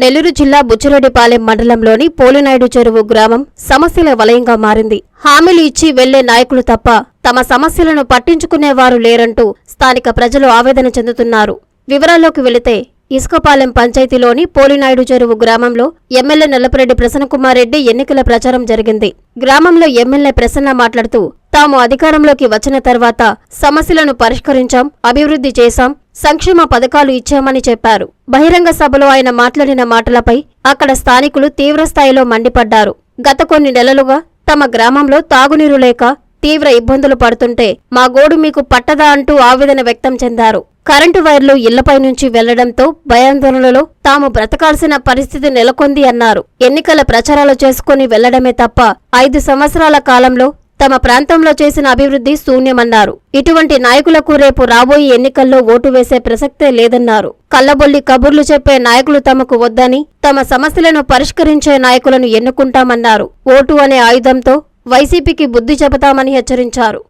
నెల్లూరు జిల్లా బుచ్చిరెడ్డిపాలెం మండలంలోని పోలినాయుడు చెరువు గ్రామం సమస్యల వలయంగా మారింది. హామీలు ఇచ్చి వెళ్ళే నాయకులు తప్ప తమ సమస్యలను పట్టించుకునేవారు లేరంటూ స్థానిక ప్రజలు ఆవేదన చెందుతున్నారు. వివరాల్లోకి వెళితే ఇసుకపాలెం పంచాయతీలోని పోలినాయుడు చెరువు గ్రామంలో ఎమ్మెల్యే నల్లపరెడ్డి ప్రసన్నకుమార్ రెడ్డి ఎన్నికల ప్రచారం జరిగింది. గ్రామంలో ఎమ్మెల్యే ప్రసన్న మాట్లాడుతూ తాము అధికారంలోకి వచ్చిన తర్వాత సమస్యలను పరిష్కరించాం అభివృద్ధి చేశాం సంక్షేమ పథకాలు ఇచ్చామని చెప్పారు. బహిరంగ సభలో ఆయన మాట్లాడిన మాటలపై అక్కడ స్థానికులు తీవ్రస్థాయిలో మండిపడ్డారు. గత కొన్ని నెలలుగా తమ గ్రామంలో తాగునీరు లేక తీవ్ర ఇబ్బందులు పడుతుంటే మా గోడు మీకు పట్టదా అంటూ ఆవేదన వ్యక్తం చెందారు. కరెంటు వైర్లు ఇళ్ళపై నుంచి వెళ్ళడంతో భయాందోళనలో తాము బ్రతకాల్సిన పరిస్థితి నెలకొంది అన్నారు. ఎన్నికల ప్రచారాలు చేసుకుని వెళ్ళడమే తప్ప ఐదు సంవత్సరాల కాలంలో తమ ప్రాంతంలో చేసిన అభివృద్ధి శూన్యమన్నారు. ఇటువంటి నాయకులకు రేపు రాబోయే ఎన్నికల్లో ఓటు వేసే ప్రసక్తే లేదన్నారు. కల్లబొల్లి కబుర్లు చెప్పే నాయకులు తమకు వద్దని తమ సమస్యలను పరిష్కరించే నాయకులను ఎన్నుకుంటామన్నారు. ఓటు అనే ఆయుధంతో వైసీపీకి బుద్ధి చెబుతామని హెచ్చరించారు.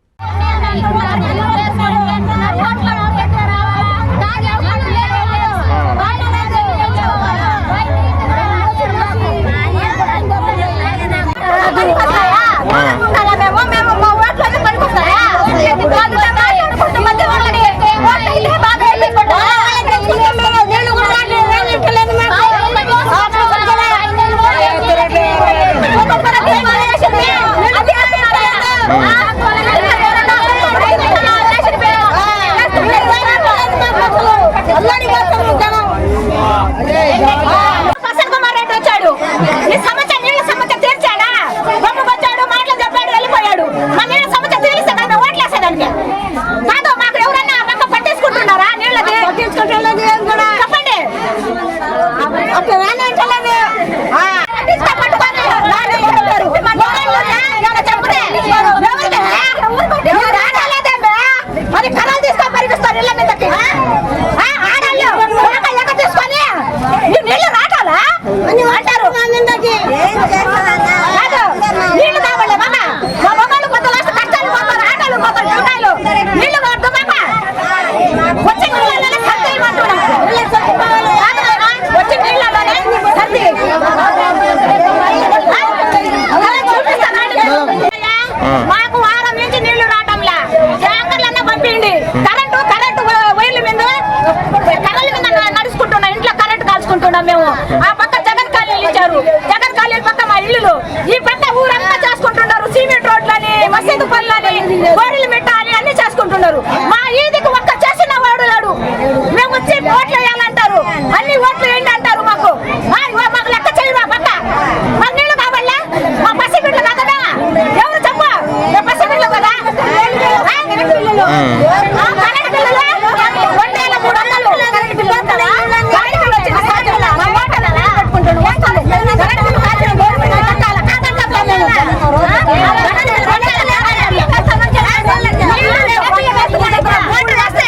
ఎవరు రాగలేదేమే? మరి కర్రలు తీసుకొని పరిగిస్తారు ఇళ్ళ మీదకి. ఆడాళ్ళు. తీసుకొని. నీళ్ళు రాటాలా? అని అంటారు. ఇల్లులు. ఈ పెద్ద ఊరంతా చేసుకుంటున్నారు. సిమెంట్ రోడ్లని మసీదు పనులని గోడలు మిట్ట అని అన్ని చేసుకుంటున్నారు. మా ఈదికి ఒక్క చేసిన వాడు లేడు. మేము వచ్చి ఓట్లు వేయాలంటారు అన్ని ఓట్లు వేయండి అంటారు మాకు మా ఇవ్వ మాకు లెక్క చేయరా పక్క మా నీళ్ళు కావాలా మా పసి బిడ్డలు కదా ఎవరు చెప్ప మా పసి బిడ్డలు కదా ఆ? ఆ, కరెంట్ బిల్లులు రెండు వేల మూడు వందలు కరెంట్ బిల్లు వస్తుందా? కరెంట్ బిల్లు వచ్చింది సాయంత్రం. మా ఓటర్లనా? కరెంట్ బిల్లు కాల్చిన గవర్నమెంట్ కట్టాలా? కాదంటాం మేము. ఆ? కరెంట్ బిల్లు రెండు వేల యాభై నీళ్ళు లేవు. ఓటు వేస్తే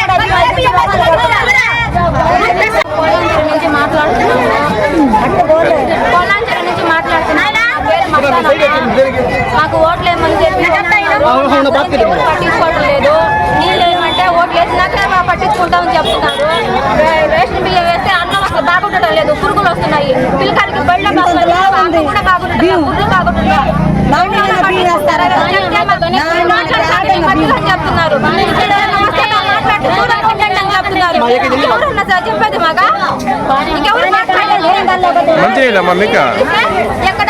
పొలాంచెరు నుంచి మాట్లాడుతున్నాను పొలాంచెరు నుంచి మాట్లాడుతున్నాను పేరు మస్తానమ్మ. మాకు ఓట్లు ఏమని చెప్పి ఎవరు పట్టించుకోవడం లేదు. నీళ్ళు ఏమంటే ఓట్లు వేసినాక మా పట్టించుకుంటామని చెప్తున్నారు. రేషన్ బియ్యం వేస్తే అన్నం అసలు బాగుండటం లేదు. పురుగులు వస్తున్నాయి. పిల్లకాయలకి బళ్ళ బాగుంటుంది కూడా బాగుంటుంది పురుగులు బాగుంటుంది చెప్తున్నారు. చెప్పేది మాగా ఇంకెవరు మాట్లాడలేదు? మంచినీళ్ళమ్మా మీకు? ఎక్కడ